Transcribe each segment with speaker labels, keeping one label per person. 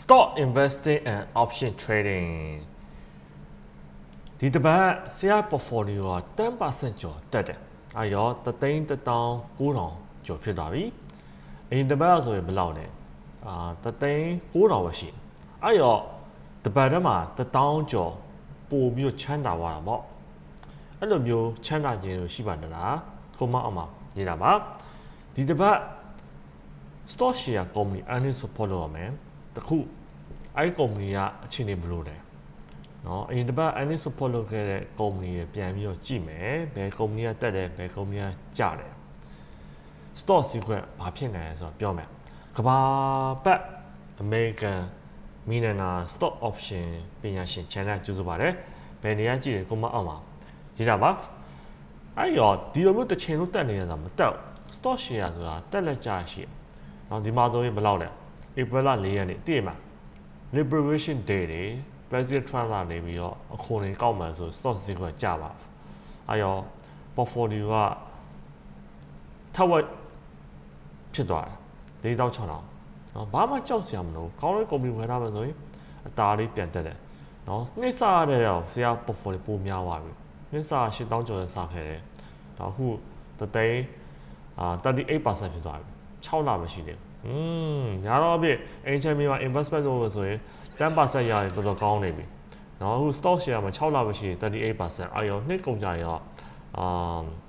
Speaker 1: stock investing and option trading ဒီတစ်ပတ် share portfolio က10%ကျော်တက်တယ်။အဲရောတသိန်းတစ်တောင်း9000ကျော်ဖြစ်သွားပြီ။အရင်တစ်ပတ်ကဆိုရင်ဘယ်လောက်လဲ။အာတသိန်း9000ပဲရှိတယ်။အဲရောတစ်ပတ်ထဲမှာတစ်တောင်းကျော်ပို့ပြီးတော့ချမ်းသာသွားတာပေါ့။အဲ့လိုမျိုးချမ်းသာခြင်းလို့ရှိပါတယ်လား။ကိုမအောင်မှာနေတာပါ။ဒီတစ်ပတ် stock share company earnings support လုပ်ရမယ် တခုအဲ့ကုမ္ပဏီကအခြေအနေဘယ်လိုလဲနော်အရင်တစ်ပတ် earning support လုပ်ခဲ့တဲ့ကုမ္ပဏီတွေပြန်ပြီးတော့ကြည့်မယ်ဘယ်ကုမ္ပဏီကတက်တယ်ဘယ်ကုမ္ပဏီကကျတယ် stock sequence ဘာဖြစ်နေလဲဆိုတော့ပြောမယ်ကဘာပတ် American မီနနာ stock option ပညာရှင် channel ကျူးဆိုပါတယ်ဘယ်နေရာကြည့်တယ်ကိုမအောင်ပါရေးတာပါအဲ့ရောဒီလိုမျိုးတစ်ချိန်လုံးတက်နေရတာမတက် stock share ဆိုတာတက်လက်ကြရှိနော်ဒီမှာဆိုရင်ဘယ်လောက်လဲ ဧပြီလ၄ရက်နေ့သိရမှာ liberation day တွေ president trump ကနေပြီးတော့အခွန်တွေကောက်မှန်ဆို stock ဈေးကွက်ကျပါအဲရော portfolio ကထပ်ဝက်ဖြစ်သွားတယ်၄တောင်း6တောင်းနော်ဘာမှကြောက်စရာမလိုကောင်းတဲ့ကုမ္ပဏီဝယ်ထားမှဆိုရင်အသားလေးပြန်တက်တယ်နော်နှိစရတဲ့တော့ဆရာ portfolio ပိုများသွားပြီနှိစရ၈တောင်းကျော်ရစခဲ့တယ်ဒါအခုတသိန်းအာ38%ဖြစ်သွားပြီ6လမရှိသေးဘူးอืม များတော့အဖြစ် ancient မြေမှာ investment ကိုဆိုရင်10%ရတယ်တော်တော်ကောင်းနေပြီနော်အခု stock share မှာ6လပဲရှိရင်38%အာရောနှစ်ကုန်ကြရင်တော့အာ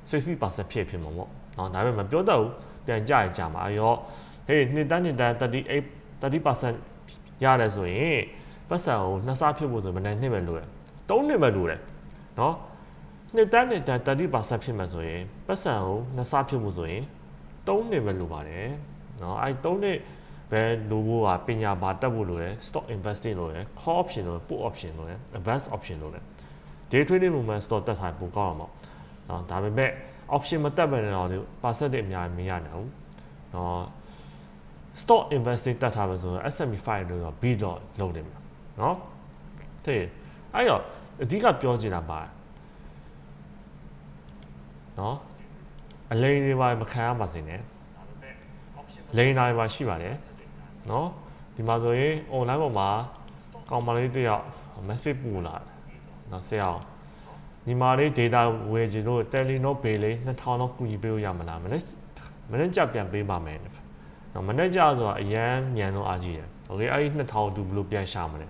Speaker 1: 60%ဖြစ်ဖြစ်မှာပေါ့နော်ဒါပေမဲ့မပြောတတ်ဘူးပြန်ကြရင်ကြာမှာအာရောဟေးနှစ်တန်းနှစ်တန်း38 30%ရတယ်ဆိုရင်ပတ်စံကိုနှစ်ဆဖြစ်ဖို့ဆိုမနိုင်နှစ်ပဲလိုတယ်၃နှစ်ပဲလိုတယ်နော်နှစ်တန်းနှစ်တန်း30%ဖြစ်မှာဆိုရင်ပတ်စံကိုနှစ်ဆဖြစ်ဖို့ဆိုရင်၃နှစ်ပဲလိုပါတယ်နော်အဲ၃နှစ် ဘယ် logo ကပညာဘာတက်ဖို့လိုတယ် stock investing လိုတယ် call option လိုတယ် put option လိုတယ် advance option လိုတယ် day trading movement stock တက်ထားပိုကောင်းအောင်ပေါ့နော်ဒါပေမဲ့ option မတက်ဘဲနဲ့တော့ percentage အများကြီးမရနိုင်ဘူးနော် stock investing တက်ထားမယ်ဆိုတော့ SME 5လို့တော့ bid တော့လုပ်နေမှာနော်တဲ့အဲ့တော့အဓိကပြောချင်တာပါနော်အလိန်တွေပါမခံရပါစေနဲ့လိန်တိုင်းပါရှိပါတယ် เนาะဒီမှာဆိုရင် online ပေါ်မှာကောင်မလေးတယောက် message ပို့လာတယ်เนาะဆရာညီမလေး data ဝယ်ချင်လို့ Telenor Pay လေး2000တော့ကူညီပေးလို့ရမလားမနေ့မနေ့ကြပြန်ပေးပါမယ်နော်မနေ့ကြဆိုတာအရန်ညံတော့အားကြီးတယ်โอเคအဲ့ဒီ2000တူဘယ်လိုပြန်ရှာမလဲ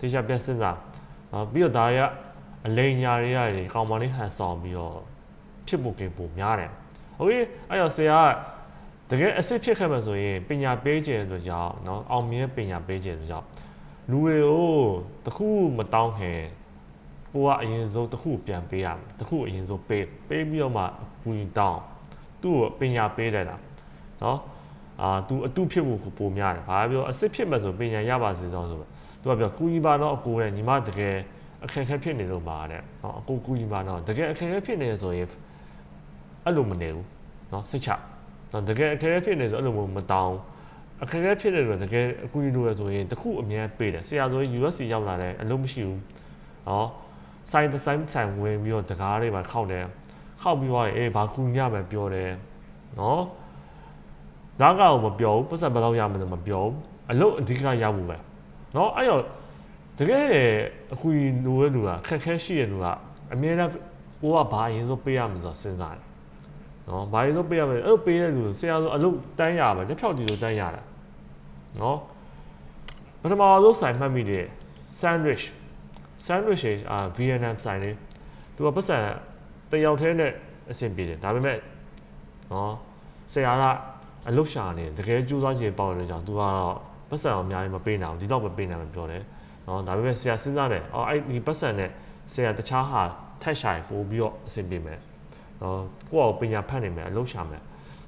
Speaker 1: တေချာပြန်စဉ်းစားနော်ပြီးတော့ဒါရအလိန်ညာတွေရတယ်ကောင်မလေးဟန်ဆောင်ပြီးတော့ဖြစ်ဖို့ကင်းပိုများတယ်โอเคအဲ့တော့ဆရာက တကယ်အစ်စ်ဖြစ်ခဲ့မှဆိုရင်ပညာပေးခြင်းဆိုကြောင့်เนาะအောင်မြင်ပညာပေးခြင်းဆိုကြောင့်လူတွေကိုတခုမတောင်းခင်ကိုကအရင်ဆုံးတခုပြန်ပေးရမယ်တခုအရင်ဆုံးပေးပေးပြီးတော့မှဘူးတောင်းသူ့ကိုပညာပေးတယ်လားเนาะအာ तू အတုဖြစ်ဖို့ကိုပိုများတယ်ဘာပြောအစ်စ်ဖြစ်မှဆိုပညာရပါစေတော့ဆိုတော့ तू ကပြောကူကြီးပါတော့အကိုတဲ့ညီမတကယ်အခက်အခဲဖြစ်နေလို့ပါတဲ့เนาะအကိုကူကြီးပါတော့တကယ်အခက်အခဲဖြစ်နေဆိုရင်အဲ့လိုမနေဘူးเนาะစိတ်ချ နော်တကယ်အခက်အခဲဖြစ်နေဆိုအဲ့လိုမျိုးမတောင်းအခက်အခဲဖြစ်နေလို့တကယ်အကူကြီးလိုရဆိုရင်တခုအများပေးတယ်ဆရာဆိုရင် USC ရောက်လာတယ်အလုံးမရှိဘူးဟောစိုင်းတစ်ဆိုင်ဆိုင်ဝင်ပြီးတော့တကားတွေပါခောက်တယ်ခောက်ပြီးတော့အေးဘာကူညမယ်ပြောတယ်နော်နားကောင်မပြောဘူးပတ်စံဘယ်လောက်ရမလဲမပြောဘူးအလုပ်အဓိကရမှုပဲနော်အဲ့တော့တကယ်အကူကြီးလိုရလူကခက်ခဲရှိရလူကအများနဲ့ကိုကဘာအရင်ဆုံးပေးရမလဲဆိုတော့စဉ်းစားတယ် နော်ဘာလို့ပေးရမလဲအဲ့လိုပေးတဲ့လူဆရာဆိုအလုပ်တန်းရပါလက်ဖြောက်တီလိုတန်းရတာနော်ပထမဆုံးဆိုင်မှတ်မိတယ် sandwich sandwich อ่า Vietnam ဆိုင်လေးသူကပတ်စံတယောက်တည်းနဲ့အဆင်ပြေတယ်ဒါပေမဲ့နော်ဆရာကအလုပ်ရှာနေတယ်တကယ်ကြိုးစားချင်ပေါက်တယ်ကြောင့်သူကတော့ပတ်စံအများကြီးမပေးနိုင်ဘူးဒီတော့မပေးနိုင်ဘူးပြောတယ်နော်ဒါပေမဲ့ဆရာစဉ်းစားတယ်အော်အဲ့ဒီပတ်စံနဲ့ဆရာတခြားဟာထက်ရှာပို့ပြီးတော့အဆင်ပြေမယ် နော်ကိုယ့်အကိုပညာဖတ်နိုင်မယ်အလုပ်ရှာမယ်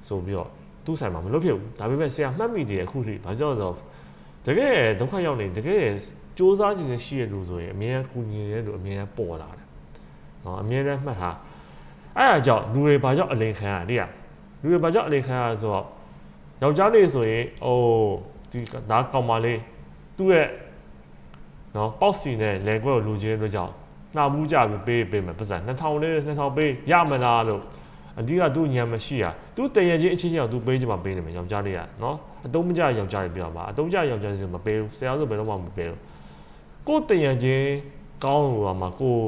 Speaker 1: ဆိုပြီးတော့သူ့ဆိုင်မှာမလုပ်ဖြစ်ဘူးဒါပေမဲ့ဆရာမှတ်မိတယ်အခုထိဘာကြောင့်လဲဆိုတော့တကယ်ဒုက္ခရောက်နေတကယ်စူးစမ်းခြင်းရှိရလို့ဆိုရင်အမြဲကူညီရဲလို့အမြဲပေါ်လာတယ်နော်အမြဲတမ်းမှတ်ထားအဲ့ဒါကြောင့်လူတွေဘာကြောင့်အလင်ခံရလဲလူတွေဘာကြောင့်အလင်ခံရဆိုတော့ယောက်ျားလေးဆိုရင်အိုးဒီဒါကောင်မလေးသူ့ရဲ့နော်ပေါက်စီနဲ့လဲခွဲကိုလူချင်းတို့ကြောင့် နှာဘူးကြပြီးပေးပေးမယ်ပတ်စံ2000လေး2000ပေးရမလားလို့အဓိကသူညံမရှိရသူတရချင်းအချင်းချင်းအောင်သူပေးချင်မှပေးနေမယ်ယောက်ျားလေးကနော်အတုံးမကြယောက်ျားလေးပြောပါအတုံးကြယောက်ျားလေးဆိုမပေးဘူးဆရာဆိုဘယ်တော့မှမပေးဘူးကိုတရချင်းကောင်းလို့မှာကို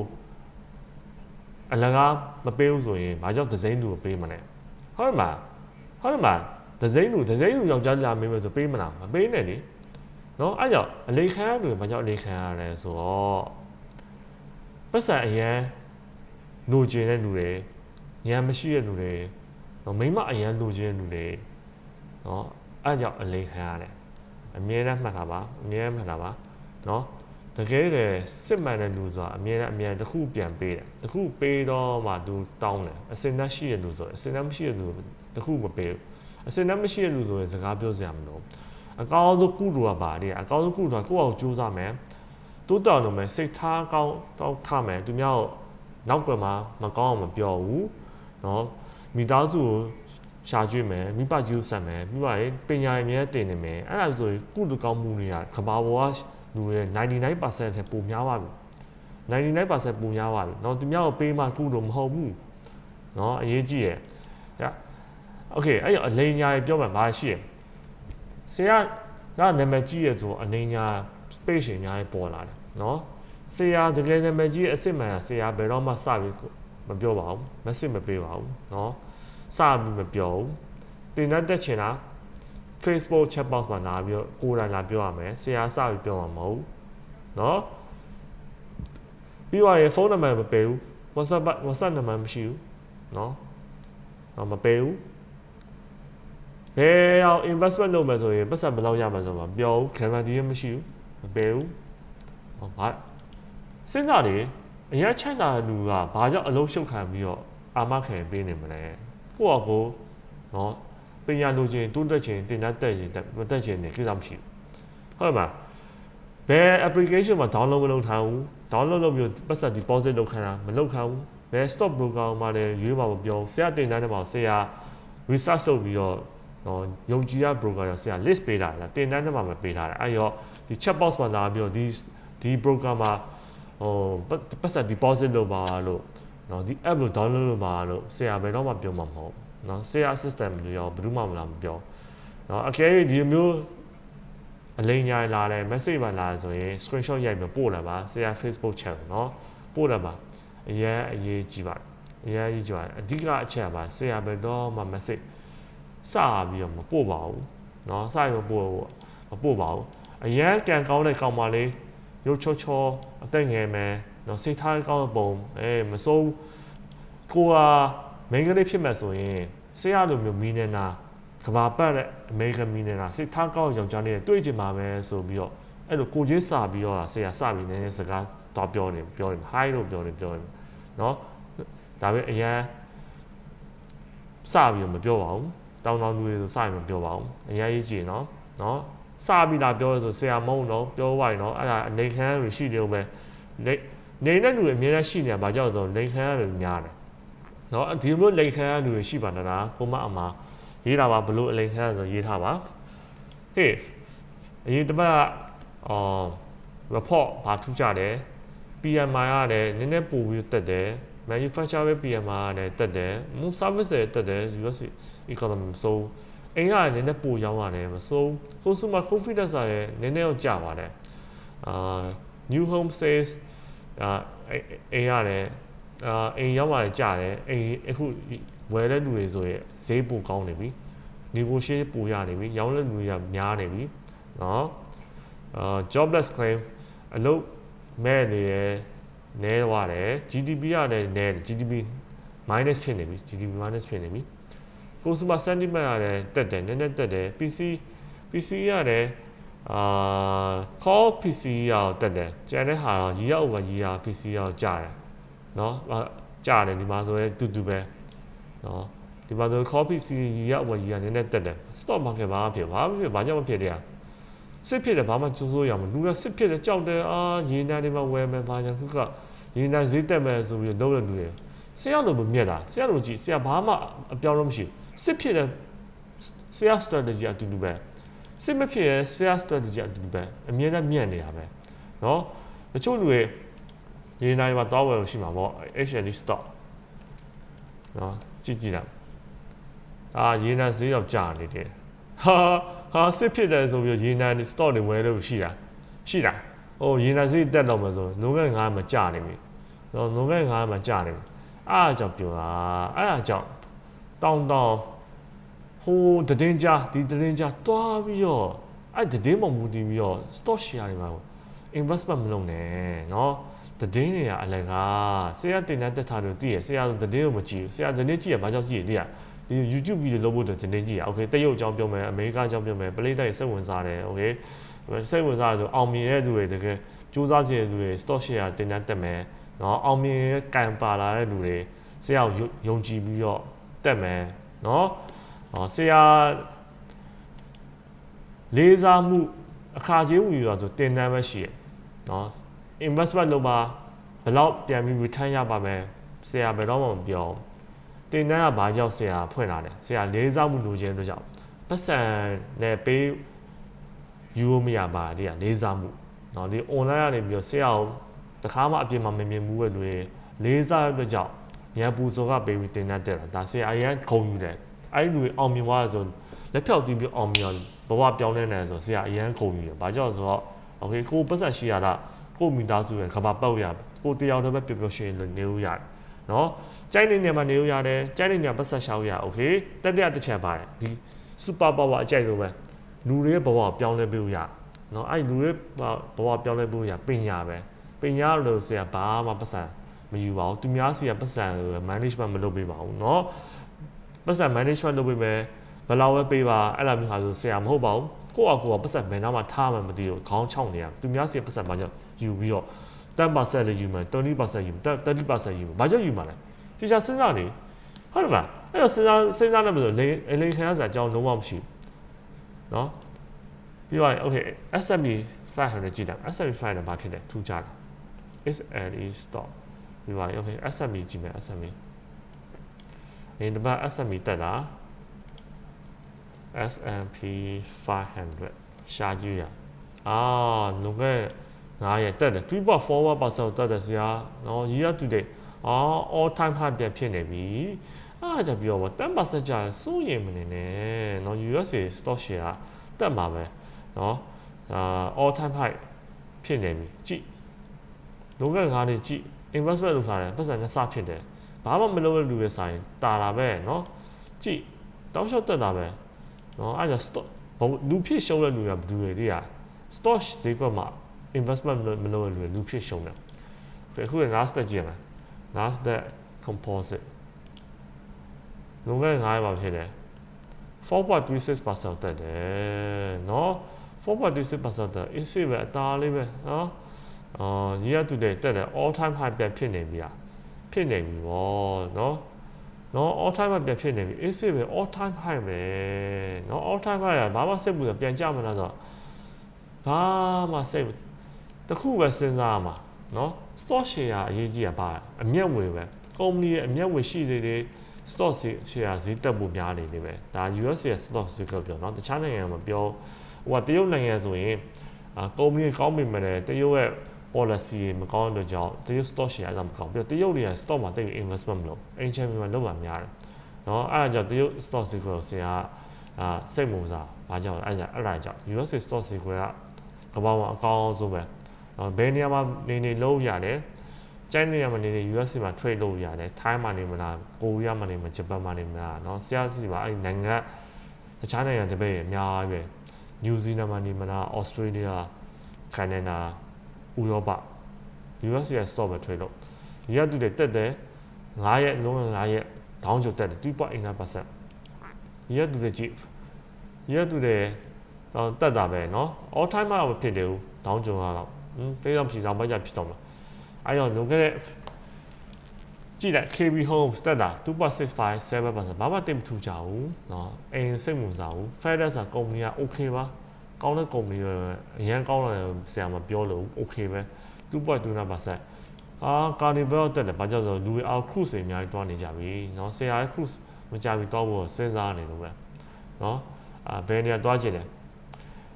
Speaker 1: အလကားမပေးဘူးဆိုရင်ဘာကြောင့်ဒဇိန်သူကိုပေးမလဲဟုတ်မှာဟုတ်မှာဒဇိန်သူဒဇိန်သူယောက်ျားလာမေးမယ်ဆိုပေးမလားမပေးနဲ့လေနော်အဲ့ကြောင့်အလေးခံရလူဘာကြောင့်အလေးခံရလဲဆိုတော့ ပတ်စံအရန်လိုချင်တဲ့လူတွေညံမရှိတဲ့လူတွေနော်မိမအရန်လိုချင်တဲ့လူတွေနော်အဲ့ကြောင့်အလေးခံရတယ်အမြဲတမ်းမှတ်တာပါအမြဲတမ်းမှတ်တာပါနော်တကယ်တည်းစစ်မှန်တဲ့လူဆိုတာအမြဲတမ်းအမြဲတစ်ခုပြန်ပေးတယ်တစ်ခုပေးတော့မှသူတောင်းတယ်အစင်သက်ရှိတဲ့လူဆိုအစင်သက်မရှိတဲ့လူတစ်ခုမပေးဘူးအစင်သက်မရှိတဲ့လူဆိုရင်စကားပြောစရာမလိုအကောင်းဆုံးကုတူကပါလေအကောင်းဆုံးကုတူကကိုယ့်အောင်ကြိုးစားမယ် တိုးတောင်းလို့မယ်စိတ်ထားကောင်းတောင်းထားမယ်သူများကိုနောက်ကွယ်မှာမကောင်းအောင်မပြောဘူးเนาะမိသားစုကိုရှာကျွေးမယ်မိဘကျူးဆက်မယ်ပြီးပါရင်ပညာရေးမြဲတင်နေမယ်အဲ့ဒါဆိုရင်ကုတူကောင်းမှုတွေကကဘာပေါ်ကလူတွေ99%ထက်ပိုများပါပြီ99%ပိုများပါပြီเนาะသူများကိုပေးမှကုတူမဟုတ်ဘူးเนาะအရေးကြီးရယ်ညโอเคအဲ့ရအလိန်ညာပြောမှဘာရှိရယ်ဆရာကနာမည်ကြီးရဆိုအလိန်ညာ page တွေအများကြီးပေါ်လာတယ်နော်ဆရာတကယ်နာမည်ကြီးအစ်စ်မှန်တာဆရာဘယ်တော့မှစပြီးမပြောပါဘူး message မပေးပါဘူးနော်စပြီးမပြောဘူးတင်တဲ့တက်ချင်တာ Facebook chat box မှာလာပြီးတော့ကိုယ်တိုင်လာပြောရမယ်ဆရာစပြီးပြောမှာမဟုတ်နော်ပြီးတော့ရေဖုန်းနံပါတ်မပေးဘူး WhatsApp WhatsApp နံပါတ်မရှိဘူးနော်တော့မပေးဘူးဘယ်အောင် investment လုပ်မယ်ဆိုရင်ပတ်စံဘယ်လောက်ရမှာဆိုတော့ပြောဘူး guarantee မရှိဘူး မပေးဘူးဟောငါစဉ်းစားတယ်အရင်ချိုက်တာလူကဘာကြောင့်အလုံးရှုပ်ခံပြီးတော့အာမခံပေးနေမလဲကိုယ့်အကိုနော်ပညာလိုချင်တိုးတက်ချင်တင်တတ်တက်ချင်မတက်ချင်နေကိစ္စမရှိဘူးဟုတ်ပါဘယ် application မှာ download မလုပ်ထားဘူး download လုပ်ပြီးပတ်စံ deposit လုပ်ခံတာမလုပ်ခံဘူးဘယ် stock broker မှာလည်းရွေးမှာမပြောဆရာတင်တန်းတယ်မှာဆရာ research လုပ်ပြီးတော့ တော့ယုံကြည်ရ broker ရဆရာ list ပေးတာလားတင်တန်းထဲမှာမပေးထားတယ်အဲ့ရောဒီ chat box မှာလာပြီးတော့ဒီဒီ broker မှာဟိုပတ်စံ deposit လုပ်ပါလို့နော်ဒီ app လို့ download လုပ်ပါလို့ဆရာဘယ်တော့မှပြောမှာမဟုတ်နော်ဆရာ assistant လို့ရောဘယ်သူမှမလာမပြောနော်အကယ်၍ဒီမျိုးအလိမ်ညာလာတယ် message ပါလာဆိုရင် screenshot ရိုက်ပြီးပို့လာပါဆရာ Facebook channel နော်ပို့လာပါအရင်အရေးကြီးပါတယ်အရင်အရေးကြီးပါတယ်အဓိကအချက်ပါဆရာဘယ်တော့မှ message စပြီးတော့မပို့ပါဘူးเนาะစပြီးမပို့မပို့ပါဘူးအရန်ကန်ကောင်းတဲ့ကောင်မလေးရုပ်ချောချောအသက်ငယ်မယ်เนาะစိတ်ထားကောင်းတဲ့ပုံအဲမစိုးကိုကမိန်းကလေးဖြစ်မဲ့ဆိုရင်ဆရာလိုမျိုးမီနေနာကဘာပတ်တဲ့အမေရိကန်မီနေနာစိတ်ထားကောင်းယောက်ျားလေးတွေ့ကြမှာပဲဆိုပြီးတော့အဲ့လိုကိုချင်းစာပြီးတော့ဆရာစပြီးနည်းနည်းစကားတော့ပြောနေပြောနေ hi လို့ပြောနေပြောနေเนาะဒါပေမဲ့အရန်စပြီးတော့မပြောပါဘူး တောင်းတောင်းလူတွေဆိုစရင်မပြောပါဘူးအရင်ကြီးကြည့်နော်နော်စပြီးလာပြောရဆိုဆရာမုံတော့ပြောပါရင်နော်အဲ့ဒါအနေခံရရှိတယ်ပဲနေနေတဲ့လူတွေအများကြီးရှိနေတာဘာကြောင့်ဆိုလိန်ခံရလူများတယ်နော်ဒီလိုလိန်ခံရလူတွေရှိပါလားကိုမအမရေးတာပါဘလို့အလိန်ခံရဆိုရေးထားပါဟေးအရင်တစ်ပတ်အော် report ဘာထူးကြတယ် PMI ကလည်းနည်းနည်းပိုပြီးတက်တယ် manufacturer ပဲ PMI ကလည်းတက်တယ် move service လည်းတက်တယ် US economy မစိုးအိမ်ကလည်းနည်းနည်းပိုရောင်းရတယ်မစိုး consumer confidence ကလည်းနည်းနည်းတော့ကျပါတယ်အာ new home sales အာအိမ်ကလည်းအာအိမ်ရောက်လာကြတယ်အိမ်အခုဝယ်တဲ့လူတွေဆိုရင်ဈေးပိုကောင်းနေပြီ negotiate ပိုရနေပြီရောင်းတဲ့လူတွေကများနေပြီเนาะအာ jobless claim အလုပ်မဲ့နေရ နဲသွားတယ် GDP ကလည်းနဲ GDP minus ဖြစ်နေပြီ GDP minus ဖြစ်နေပြီ consumer sentiment ကလည်းတက်တယ်နည်းနည်းတက်တယ် PC PC ကလည်းအာ call PC ရောတက်တယ်ကျန်တဲ့ဟာတော့ရီရောက် over ရီယာ PC ရောကြာတယ်เนาะကြာတယ်ဒီမှာဆိုရင်တူတူပဲเนาะဒီမှာဆို call PC ရီရောက် over ရီယာနည်းနည်းတက်တယ် stock market ဘာမှဖြစ်ဘာမှဖြစ်ဘာကြောင့်မဖြစ်လဲစစ်ဖြစ်တယ်ဘာမှကျိုးဆိုးရမှာလူကစစ်ဖြစ်တယ်ကြောက်တယ်အာရေနံတွေမှာဝယ်မယ်ဘာညာခုက ရေနံဈေးတက်မယ်ဆိုပြီးတော့လုပ်တဲ့လူတွေဆရာလိုမမြက်တာဆရာလိုကြည့်ဆရာဘာမှအပြောင်းလို့မရှိဘူးစစ်ဖြစ်တဲ့ဆရာ strategy အတူတူပဲစစ်မဖြစ်ရဲ့ဆရာ strategy အတူတူပဲအမြဲတမ်းမြတ်နေတာပဲเนาะတချို့လူတွေဒီနိုင်မှာတောင်းဝယ်လို့ရှိမှာပေါ့ HND stock เนาะ ကြည့်ကြည့်တာအာရေနံဈေးရောက်ကြာနေတယ်ဟာဟာစစ်ဖြစ်တယ်ဆိုပြီးရေနံ stock တွေဝယ်လို့ရှိတာရှိတာဟိုရေနံဈေးတက်တော့မှဆိုနိုဘယ်9မှာကြာနေပြီနော် နော်ငုံခဲ့ငါးမှာကြာတယ်အားအကြောင့်ပြောတာအဲ့အကြောင့်တောင်းတောင်းဟိုးတည်င်းကြဒီတည်င်းကြတွားပြီးတော့အဲ့တည်င်းပေါ်မူတည်ပြီးတော့ stock share တွေမှာကို investment မလုပ်နဲ့နော်တည်င်းတွေကအလကားဆရာတင်တဲ့တက်ထားလို့တည်ရဆရာတည်င်းကိုမကြည့်ဆရာတည်င်းကြည့်ရဘာကြောင့်ကြည့်ရတည်ရဒီ YouTube video လုပ်ဖို့တည်င်းကြည့်ရ okay တရုတ်အကြောင်းပြောမယ်အမေရိကအကြောင်းပြောမယ်ပလိတ်တိုင်းစိတ်ဝင်စားတယ် okay စိတ်ဝင်စားတယ်ဆိုအောင်မြင်တဲ့သူတွေတကယ်စူးစမ်းကြည့်တဲ့သူတွေ stock share တင်တဲ့တက်မယ် เนาะအောင်မြင်ရဲ့ကံပါလာတဲ့လူတွေဆရာကိုယုံကြည်ပြီးတော့တက်မယ်เนาะဆရာလေးစားမှုအခါကြီးဝင်ရဆိုတင်တန်းပဲရှိရเนาะ investment လုပ်ပါဘယ်တော့ပြန်ပြီး return ရပါမယ်ဆရာဘယ်တော့မှမပြောတင်တန်းကဘာကြောင့်ဆရာဖွင့်လာတယ်ဆရာလေးစားမှုလိုချင်တဲ့ကြောင့်ပတ်စံနဲ့ပေးယူမရပါဒီကလေးစားမှုเนาะဒီ online ကနေပြီးတော့ဆရာကို တခါမှအပြင်မှာမမြင်ဘူးပဲလူတွေလေးစားတဲ့အတွက်ကြောင့်ညံပူစောကပေးပြီးတင်တန်းတက်တာဒါဆရာအရင်ခုံယူတယ်အဲ့လူတွေအောင်မြင်သွားဆိုလက်ဖြောက်တီးပြီးအောင်မြင်ဘဝပြောင်းလဲနေတယ်ဆိုဆရာအရင်ခုံယူတယ်ဘာကြောင့်ဆိုတော့ okay ကိုပတ်စံရှိရတာကိုမိသားစုရဲ့ကဘာပောက်ရကိုတယောက်တည်းပဲပျော်ပျော်ရွှင်ရွှင်နေလို့ရတယ်နော်ကြိုက်တဲ့နေရာမှာနေလို့ရတယ်ကြိုက်တဲ့နေရာပတ်စံရှောက်ရ okay တက်တဲ့တစ်ချက်ပါတယ်ဒီ super power အကြိုက်လို့ပဲလူတွေရဲ့ဘဝပြောင်းလဲပေးလို့ရနော်အဲ့လူတွေဘဝပြောင်းလဲပေးလို့ရပညာပဲ ပညာလို့ဆရာဘာမှပတ်စံမယူပါဘူးသူများစီကပတ်စံ management မလုပ်ပေးပါဘူးเนาะပတ်စံ management လုပ်ပေးမယ်ဘယ်လောက်ပဲပေးပါအဲ့လိုမျိုးဟာဆိုဆရာမဟုတ်ပါဘူးကိုယ့်အကူကပတ်စံဘယ်နောက်မှထားမှမသိဘူးခေါင်းချောင်းနေရသူများစီပတ်စံဘာကြောင့်ယူပြီးတော့10%လေးယူမယ်20%ယူမယ်30%ယူမယ်ဘာကြောင့်ယူမှာလဲတခြားစဉ်းစားနေဟုတ်တယ်မလားအဲ့တော့စဉ်းစားစဉ်းစားနေမှာဆိုလိန်လိန်ခံရစရာအကြောင်းလုံးဝမရှိဘူးเนาะပြီးတော့ okay SME 500ကြည့်တာ SME 500ဘာဖြစ်လဲထူးခြားတ ယ် SLE stop ပြီးပါ okay SME ကြည့်မယ် SME ဒီတစ်ပတ် SME တက်တာ S&P 500ရှာကြည့်ရအာလုံခဲ့9ရက်တက်တယ်3.41%တက်တယ်ဆရာနော် year to date အာ all time high ပြန်ဖြစ်နေပြီအားကြပြောပါ10%ကြာစိုးရင်မနေနဲ့နော် USA stock share တက်မှာပဲနော်အာ all time high ဖြစ်နေပြီကြည့် လုံခဲ့9နှစ်ကြည့် investment လုပ်ထားတယ်ပတ်စံနဲ့စဖြစ်တယ်ဘာမှမလုပ်တဲ့လူတွေဆိုင်တာလာပဲเนาะကြည့်တောက်လျှောက်တက်တာပဲเนาะအဲ့ဒါ stock လူဖြစ်ရှုံးတဲ့လူကဘယ်သူတွေလဲ stock ဈေးကွက်မှာ investment မလုပ်တဲ့လူတွေလူဖြစ်ရှုံးတယ်အခုက Nasdaq ကြည့်ရမယ် Nasdaq composite လုံခဲ့9ပါဖြစ်တယ်4.36%တက်တယ်เนาะ4.36%တက် AC ပဲအသားလေးပဲเนาะ အော် year to date တက်တယ် all time high ပြန်ဖြစ်နေပြီလားဖြစ်နေပြီဗောနော်နော် all time မှာပြန်ဖြစ်နေပြီ AC ပဲ all time high ပဲနော် all time high ကဘာမှစိတ်ပူတာပြန်ကြမလားဆိုတော့ဘာမှစိတ်တခုပဲစဉ်းစားရမှာနော် stock share အရေးကြီးတာပါအမျက်ဝင်ပဲ company ရဲ့အမျက်ဝင်ရှိသေးတယ် stock share ဈေးတက်ဖို့များနေနေပဲဒါ US ရဲ့ stock cycle ပြောနော်တခြားနိုင်ငံမှာပြောဟိုကတရုတ်နိုင်ငံဆိုရင်အာ company ကောင်းပြီမလဲတရုတ်ရဲ့ policy မကောင်းတဲ့ကြောင့်တရုတ် stock share အတော့မကောင်းပြီးတော့တရုတ်တွေက stock မှာတိတ် investment မလုပ်အင်ချန်မှာလုပ်မှာများတယ်เนาะအဲ့ဒါကြောင့်တရုတ် stock ဈေးကိုဆရာအာစိတ်မဝင်စားဘာကြောင့်အဲ့ဒါအဲ့ဒါကြောင့် US stock ဈေးကကမ္ဘာမှာအကောင်းဆုံးပဲနော်ဘယ်နေရာမှာနေနေလုံးရတယ်ကျိုင်းနေရာမှာနေနေ US မှာ trade လုပ်ရတယ်ထိုင်းမှာနေမလားကိုရီးယားမှာနေမလားဂျပန်မှာနေမလားเนาะဆရာစီမှာအဲ့နိုင်ငံတခြားနိုင်ငံတပည့်အများကြီးပဲ New Zealand မှာနေမလား Australia Canada ဥရောပ US ရဲ့ stock ပဲ trade လုပ်ရတူတယ်တက်တယ်9ရက်လုံး9ရက်ဒေါင်းကျတက်တယ်2.89%ရတူတယ်ကြည့်ရတူတယ်တော့တက်တာပဲเนาะ all time မှာဖြစ်တယ်ဦးဒေါင်းကျုံကတော့ဟင်းတေးတော့ဖြစ်တော့မကြဖြစ်တော့မှာအဲ့တော့လုံခဲ့တဲ့ကြည့်လိုက် KB Homes တက်တာ2.657%ဘာမှတိတ်မထူကြဘူးเนาะအိမ်စိတ်ဝင်စားဘူး FedEx ကကုမ္ပဏီက okay ပါ ကောင်းတဲ့ company ပဲအရန်ကောင်းတယ်ဆရာမပြောလို့ okay ပဲ 2.29%အာကာနီဘယ်တက်တယ်ဘာကြောင့်ဆိုလူတွေအောက် cruise တွေအများကြီးတွားနေကြပြီเนาะဆရာရဲ့ cruise မကြပြီတွားဖို့စဉ်းစားနေလို့ပဲเนาะအာဘယ်နေရာတွားကြည့်တယ်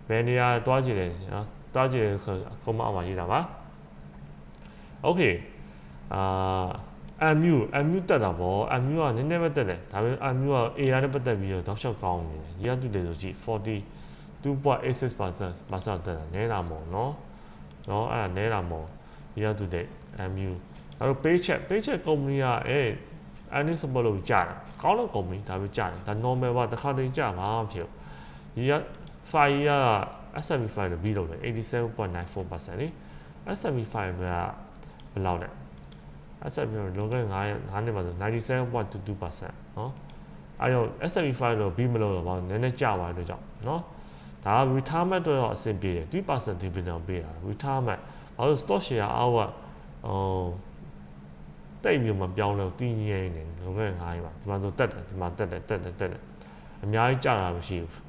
Speaker 1: ဘယ်နေရာတွားကြည့်တယ်เนาะတွားကြည့်ဆိုကွန်မအောင်မှာရေးတာပါ okay အာ MU MU တက်တာပေါ့ MU ကနည်းနည်းပဲတက်တယ်ဒါပေမဲ့ MU က AR နဲ့ပတ်သက်ပြီးတော့တောက်လျှေากောင်းနေတယ်ရတုတယ်ဆိုကြည့်40 2.86%ဘာသာတက်တာနဲတာမို့နော်နော်အဲ့ဒါနဲတာမို့ year to date MU ဒါတို့ paycheck paycheck company ကအဲ earnings support လို့ကြာတာကောင်းတဲ့ company ဒါပဲကြာတယ်ဒါ normal ပါတစ်ခါတည်းကြာမှာဖြစ် year 5 year S&P 500ပြီးလို့လေ87.94%လေ S&P 500ကဘယ်လောက်လဲ S&P လောက9 9နှစ်ပါဆို97.22%เนาะအဲတော့ S&P 500လို့ပြီးမလို့တော့ဘာနည်းနည်းကြာသွားတဲ့အတွက်ကြောင့်เนาะ ဒါ retirement တော့အဆင်ပြေတယ်3% dividend တော့ပေးတာ retirement ဘာလို့ stock share အောက်ကဟိုတိတ်မျိုးမပြောင်းလို့တည်ငြိမ်နေလောကငါးကြီးပါဒီမှာဆိုတက်တယ်ဒီမှာတက်တယ်တက်တယ်တက်တယ်အများကြီးကြာတာမရှိဘူး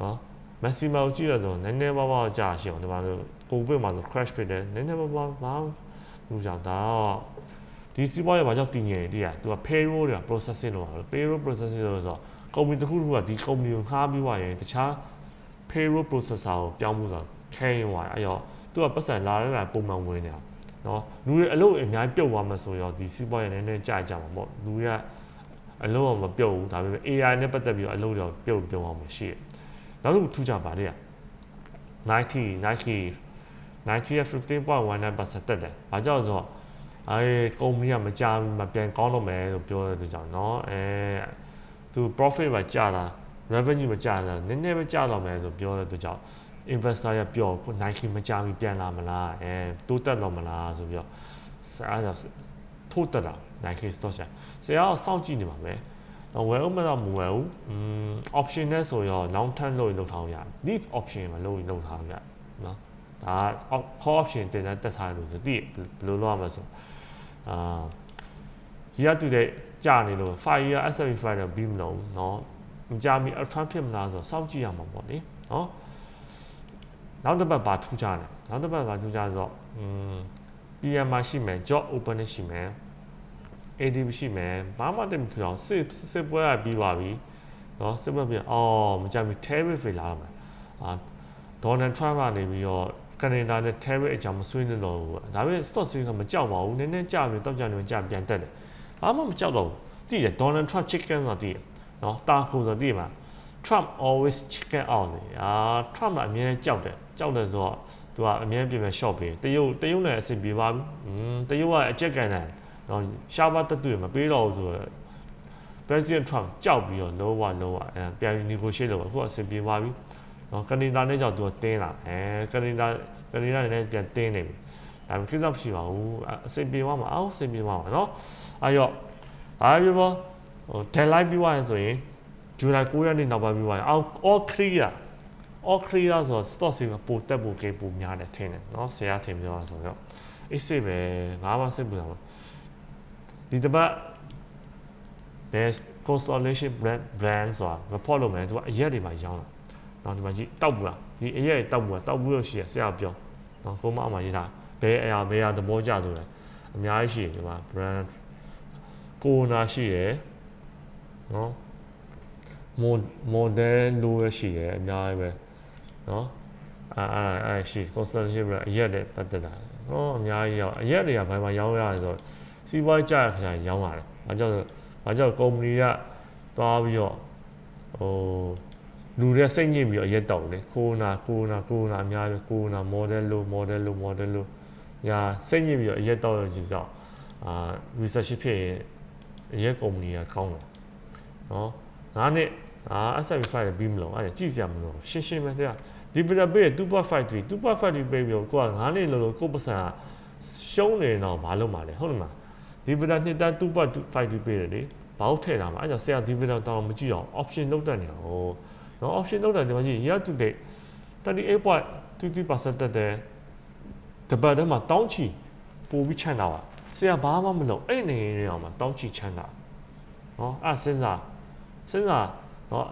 Speaker 1: နော် maximum ကြည့်ရတော့နည်းနည်းပါးပါးကြာရှိအောင်ဒီမှာဆိုကိုဗစ်မှာဆို crash ဖြစ်တယ်နည်းနည်းပါးပါးဘာလို့ကြောင့်ဒါတော့ဒီစီးပွားရေးဘာကြောင့်တည်ငြိမ်တည်ရသူက payroll တွေက processing လုပ်တာ payroll processing လို့ဆိုတော့ company တစ်ခုခုကဒီ company ကိုငှားပြီးွားရင်တခြား payroll processor ကိုပြောင်းမှုဆိုတော့ခဲရင်ွားအဲ့တော့သူကပတ်စံလာရတာပုံမှန်ဝင်နေတာနော်လူတွေအလုပ်အများကြီးပြုတ်သွားမှဆိုရောဒီစီးပွားရေးနည်းနည်းကြာကြမှာပေါ့လူတွေကအလုပ်ကမပြုတ်ဘူးဒါပေမဲ့ AI နဲ့ပတ်သက်ပြီးတော့အလုပ်တွေပြုတ်ပြုတ်အောင်မရှိတယ်နောက်တစ်ခုထူးခြားပါလေ90 90 90ရဲ့15.19%တက်တယ်။ဘာကြောင့်ဆိုတော့အဲကုမ္ပဏီကမကြမပြန်ကောင်းတော့မယ်လို့ပြောတဲ့ကြောင့်เนาะအဲသူ profit ပဲကျတာ revenue မကျတာနည်းနည်းပဲကျတော့မယ်ဆိုပြောတဲ့ကြောင့် investor ရပြော Nike မကြမီပြန်လာမလားအဲတိုးတက်တော့မလားဆိုပြီးတော့အဲဒါထိုးတက်တာ Nike stock ဆရာကစောင့်ကြည့်နေပါမယ်ဝယ်ဦးမတော့မဝယ်ဦးอืม option နဲ့ဆိုရော long term လို့လုပ်ထားရ lead option မှာလုပ်ရင်လုပ်ထားရเนาะဒါ call option တင်တဲ့တက်ထားလို့ဆိုတိဘယ်လိုလုပ်ရမလဲဆိုအာရတူတဲ့ကြာနေလို့5 year S&P 5တော့ပြီးမလို့เนาะ မကြမီ ultra ဖြစ်မလားဆိုတော့စောင့်ကြည့်ရမှာပေါ့လေနော်နောက်တစ်ပတ်ပါထူးကြတယ်နောက်တစ်ပတ်ပါထူးကြဆိုတော့อืม PM မှာရှိမယ် job opening ရှိမယ် ADB ရှိမယ်ဘာမှတင်မထူအောင်စစ်စစ်ပွဲကပြီးပါပြီနော်စစ်ပွဲပြီးအော်မကြမီ tariff တွေလာမှာအာ Donald Trump ကနေပြီးတော့ကနေဒါနဲ့ tariff အကြောင်းမဆွေးနွေးတော့ဘူးဒါပေမဲ့ stock စင်းကမကြောက်ပါဘူးနည်းနည်းကြပြီတော့ကြောက်နေကြပြန်တက်တယ်ဘာမှမကြောက်တော့ဘူးတည်တယ် Donald Trump chicken ဆိုတာတည်တယ် နော်တာကိုဆိုတာသိမှာ Trump always chicken out စီအာ Trump ကအမြဲကြောက်တယ်ကြောက်တယ်ဆိုတော့သူကအမြဲပြင်မဲ့ short ပေးတရုတ်တရုတ်နဲ့အဆင်ပြေပါဘူးอืมတရုတ်ကအကြက်ကန်တယ်နော်ရှားပါတက်တွေ့မပေးတော့ဘူးဆိုတော့ President Trump ကြောက်ပြီးတော့လောဝလောဝအဲပြန် negotiate လုပ်အခုအဆင်ပြေပါပြီနော်ကနေဒါနဲ့ကြောင့်သူကတင်းလာအဲကနေဒါကနေဒါနဲ့ပြန်တင်းနေပြီဒါပေမဲ့ကိစ္စမရှိပါဘူးအဆင်ပြေသွားမှာအောက်အဆင်ပြေသွားမှာနော်အဲ့တော့အားပြပါ ဟို deadline ပြီးသွားရင်ဆိုရင်ဇူလိုင်9ရက်နေ့နောက်ပိုင်းပြီးသွားရင်အောက် all clear all clear ဆိုတော့ stock စီကပိုတက်ပိုကေပိုများတယ်ထင်တယ်နော်ဆရာထင်ပြောတာဆိုတော့အေးစစ်ပဲငါးပါးစစ်ပူတာပါဒီတစ်ပတ် best constellation brand brand ဆိုတာ report လုပ်မယ်သူကအရက်တွေမှာရောင်းတာနော်ဒီမှာကြည့်တောက်ဘူးလားဒီအရက်တွေတောက်ဘူးလားတောက်ဘူးလို့ရှိရဆရာပြောနော်ကိုမအောင်မှာရေးတာဘယ်အရာဘယ်အရာသဘောကျဆိုလဲအများကြီးရှိတယ်ဒီမှာ brand ကိုနာရှိရယ် နော် model လို့ရရှိရယ်အများကြီးပဲနော်အာအာအာရှိ constellation brand အရက်တွေပတ်သက်တာနော်အများကြီးရောအရက်တွေကဘာမှရောင်းရတယ်ဆိုတော့စီးပွားကြရခါရောင်းရတယ်ဘာကြောင့်ဘာကြောင့်ကုမ္ပဏီကသွားပြီးတော့ဟိုလူတွေစိတ်ညစ်ပြီးတော့ရက်တောက်လေကိုနာကိုနာကိုနာအများကြီးကိုနာ model လို့ model လို့ model လို့ညာစိတ်ညစ်ပြီးတော့ရက်တောက်ရကြည့်စားအာ research ဖြစ်ရင်ရက်ကုမ္ပဏီကကောင်းတယ် နော်ငါနဲ့အာ S75 ပြီးမလို့အဲ့ကြည့်စရာမလိုရှင်းရှင်းပဲတဲ့ဒီပရာပေး2.53 2.53ပေးပြီးတော့ကိုကငါနဲ့လို့လို့ကိုပစံရှုံးနေတော့မလုပ်မှာလေဟုတ်တယ်မလားဒီဗီဒါနှစ်တန်း2.52ပေးတယ်လေဘာလို့ထည့်တာမှာအဲကြောင့်ဆရာဒီဗီဒါတောင်းမကြည့်အောင် option လောက်တက်နေတာဟိုနော် option လောက်တက်တယ်မကြည့် year to date 38.23%တက်တယ်တပတ်တည်းမှာတောင်းချီပို့ပြီးချမ်းတာပါဆရာဘာမှမလုပ်အဲ့နေနေအောင်မှာတောင်းချီချမ်းတာနော်အဲ့စဉ်းစား စဉ်းစားနော်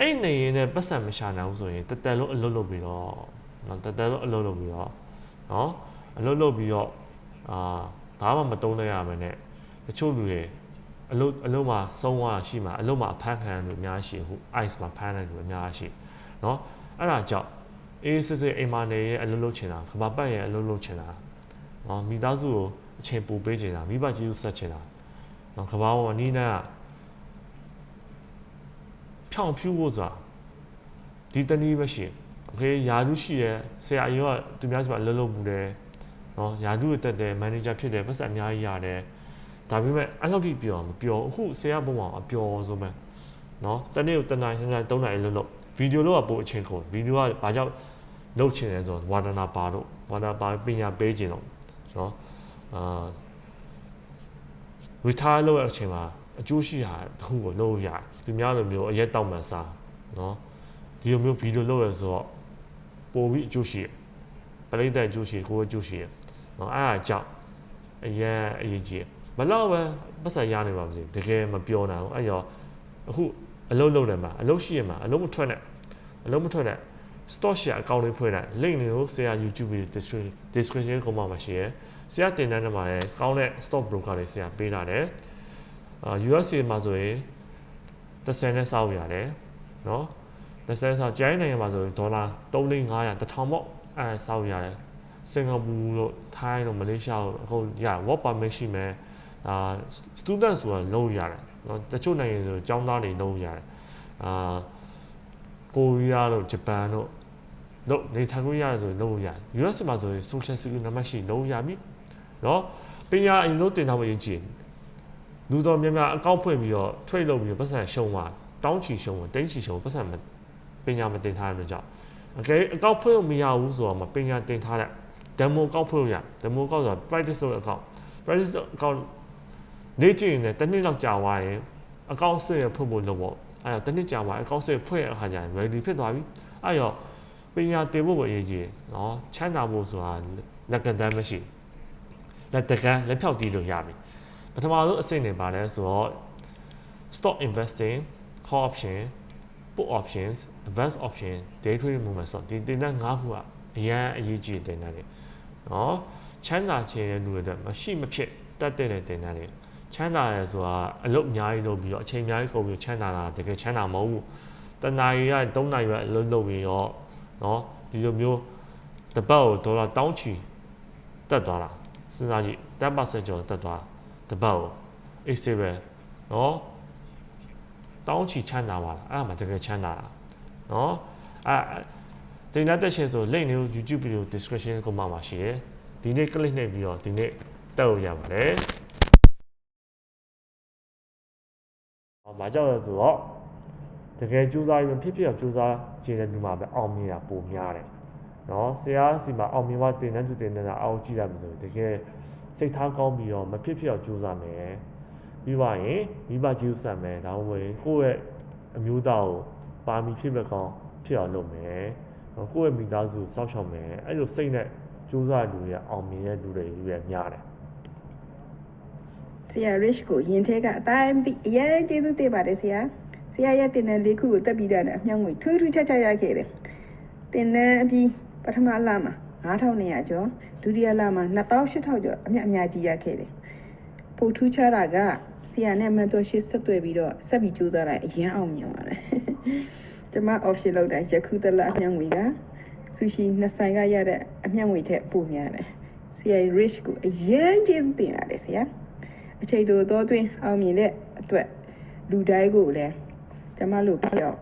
Speaker 1: အဲ့နေရင်လည်းပတ်စံမရှာနိုင်ဘူးဆိုရင်တက်တက်လုံးအလုပ်လုပ်ပြီးတော့နော်တက်တက်လုံးအလုပ်လုပ်ပြီးတော့နော်အလုပ်လုပ်ပြီးတော့အာဘာမှမတုံးလိုက်ရမယ်နဲ့တချို့လူတွေအလုပ်အလုပ်မှာဆုံးသွားရှိမှာအလုပ်မှာအဖမ်းခံရလို့အများရှိအခု ice မှာဖမ်းတယ်လို့အများရှိเนาะအဲ့ဒါကြောင့်အေးစစ်စစ်အိမ်မှာနေရဲ့အလုပ်လုပ်ချင်တာခမပတ်ရဲ့အလုပ်လုပ်ချင်တာเนาะမိသားစုကို အချိန်ပိုပေးချင်တာမိဘကျေးဇူးဆက်ချင်တာနော်ကဘာပေါ်မှာနီးနားက ဖြောင်းဖြူးဖို့ဆိုတာဒီတနည်းပဲရှိတယ်โอเคယာဒုရှိရယ်ဆရာအရင်ကသူများစီမှာအလုပ်လုပ်မှုတယ်နော်ယာဒုတက်တယ်မန်နေဂျာဖြစ်တယ်ပတ်စံအများကြီးရတယ်ဒါပေမဲ့အဲ့လောက်ထိပျော်မပျော်အခုဆရာဘုံမှာအပျော်ဆုံးပဲနော်တနေ့ကိုတနားညည3နာရီလုပ်လို့ဗီဒီယိုလို့ကပိုအချိန်ကုန်ဗီဒီယိုကဘာကြောင့်လုပ်ချင်လဲဆိုတော့ဝါဒနာပါတော့ဝါဒနာပါပညာပေးခြင်းတော့နော်အာ retire လုပ်ရတဲ့အချိန်မှာ အကျိုးရှိတာတစ်ခုကိုလုပ်ရတယ်သူများလိုမျိုးအရက်တောက်မှန်စားနော်ဒီလိုမျိုးဗီဒီယိုလုပ်ရဆိုတော့ပိုပြီးအကျိုးရှိတယ်ပရိသတ်အကျိုးရှိတယ်ကိုယ်အကျိုးရှိတယ်နော်အဲ့ဒါကြောင့်အရင်အရေးကြီးတယ်ဘလောက်ပဲပတ်စံရနေပါမစေတကယ်မပြောနိုင်ဘူးအဲ့ရောအခုအလုပ်လုပ်တယ်မှာအလုပ်ရှိရမှာအလုပ်မထွက်နဲ့အလုပ်မထွက်နဲ့ stock share account လေးဖွင့်လိုက် link တွေကိုဆရာ YouTube ပြီး description description ကိုမှမှာရှိရယ်ဆရာတင်တန်းထဲမှာလည်းကောင်းတဲ့ stock broker တွေဆရာပေးလာတယ်အာ USA မှာဆိုရင်30နဲ့စောက်ရတယ်နော်30နဲ့စောက်ကျိုင်းနိုင်ငံမှာဆိုရင်ဒေါ်လာ3500 1000ပေါ့အဲစောက်ရတယ်စင်ကာပူလို့ထိုင်းလို့မလေးရှားလို့အခုရ work permit ရှိမယ်အာ student ဆိုတာလုံးရတယ်နော်တချို့နိုင်ငံဆိုကျောင်းသားတွေလုံးရတယ်အာကိုရီးယားလို့ဂျပန်လို့လို့နေထိုင်ခွင့်ရတယ်ဆိုရင်လုံးရတယ် US မှာဆိုရင် social security နံပါတ်ရှိလုံးရပြီနော်ပညာအရင်ဆုံးတင်ထားဖို့အရေးကြီးတယ် လူတော်များများအကောင့်ဖွင့်ပြီးတော့ trade လုပ်ပြီးတော့ပတ်စံရှုံးသွားတောင်းချီရှုံးသွားတိန်းချီရှုံးပတ်စံမပညာမတင်ထားတဲ့အတွက်ကြောင့်အကယ်အကောင့်ဖွင့်လို့မရဘူးဆိုတော့မပညာတင်ထားတဲ့ demo အကောင့်ဖွင့်လို့ရ demo အကောင့်ဆိုတာ practice လုပ်တဲ့အကောင့် practice အကောင့်နေကြည့်ရင်လည်းတစ်နှစ်လောက်ကြာသွားရင်အကောင့်ဆက်ရဖွင့်ဖို့လုပ်ပေါ့အဲ့တော့တစ်နှစ်ကြာသွားအကောင့်ဆက်ဖွင့်ရအခါကျရင် ready ဖြစ်သွားပြီအဲ့တော့ပညာတင်ဖို့ပဲအရေးကြီးတယ်နော်ချမ်းသာဖို့ဆိုတာလက်ကတမ်းမရှိလက်တကမ်းလက်ဖြောက်ကြည့်လို့ရပြီ ပထမဆုံးအဆင့်နေပါလဲဆိုတော့ stock investing call option put options advance option day trading movement ဆိုတော့ဒီတင်တဲ့၅ခုကအရန်အရေးကြီးတဲ့တင်တဲ့တွေနော်ချမ်းသာချင်တဲ့လူတွေအတွက်မရှိမဖြစ်တတ်တဲ့တင်တဲ့တွေချမ်းသာရဲဆိုတာအလုပ်အများကြီးလုပ်ပြီးတော့အချိန်အများကြီးကုန်ပြီးချမ်းသာတာတကယ်ချမ်းသာမဟုတ်ဘူးတနာရီက3နာရီပဲအလုပ်လုပ်ပြီးတော့နော်ဒီလိုမျိုးတစ်ပတ်ကိုဒေါ်လာတောင်းချီတက်သွားတာစဉ်းစားကြည့်10%ကျော်တက်သွားတ စ်ပတ်ကိုအေးစေးပဲနော်တောင်းချီချမ်းသာပါလားအဲ့ဒါမှတကယ်ချမ်းသာတာနော်အဲ့တင်တဲ့တက်ရှင်ဆို link လေးကို YouTube video description ကိုမှမှာရှိတယ်ဒီနေ့ click နှိပ်ပြီးတော့ဒီနေ့တက်လို့ရပါတယ်ဟောမကြောက်ရဆိုတော့တကယ်ကြိုးစားရင်ဖြစ်ဖြစ်အောင်ကြိုးစားခြင်းတဲ့လူမှာပဲအောင်မြင်တာပုံများတယ်နော်ဆရာစီမှာအောင်မြင်မှတင်တဲ့သူတင်တဲ့အောင်ကြည့်ရမယ်ဆိုရင်တကယ် စိတ်ထားကောင်းပြီးတော့မဖြစ်ဖြစ်အောင်ကြိုးစားမယ်ပြီးပါရင်မိဘကျေးဇူးဆက်မယ်ဒါမှမဟုတ်ကိုယ့်ရဲ့အမျိုးသားကိုပါမီဖြစ်မဲ့ကောင်းဖြစ်အောင်လုပ်မယ်နော်ကိုယ့်ရဲ့မိသားစုစောင့်ရှောက်မယ်အဲ့လိုစိတ်နဲ့ကြိုးစားလူတွေအောင်မြင်တဲ့လူတွေကြီးပဲများတယ်
Speaker 2: ဆရာ rich ကိုရင်ထဲကအတိုင်းမသိအရင်ကျေးဇူးတင်ပါတယ်ဆရာဆရာရဲ့တင်တဲ့လေးခုကိုတက်ပြီးတာနဲ့အမြောက်ငွေထူးထူးခြားခြားရခဲ့တယ်တင်တဲ့အပြီးပထမလမှာ 9200ကျော်ဒုတိယလမှာ2800ကျော်အမြတ်အများကြီးရခဲ့တယ်ပိုထူးခြားတာကဆရာနဲ့မန်တော်ရှိဆက်သွယ်ပြီးတော့ဆက်ပြီးကြိုးစားလိုက်အရင်အောင်မြင်ပါတယ်ကျွန်မ option လောက်တိုင်းယခုတလအမြောက်ငွေကဆူရှီနှစ်ဆိုင်ကရတဲ့အမြောက်ငွေထက်ပိုများတယ်ဆရာ rich ကိုအရင်ကျေးဇူးတင်ရတယ်ဆရာအချိန်တိုတော့တွင်အောင်မြင်တဲ့အတွက်လူတိုင်းကိုလည်းကျမတို့ပြောင်း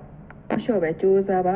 Speaker 2: မလျှော့ပဲစူးစမ်းပါ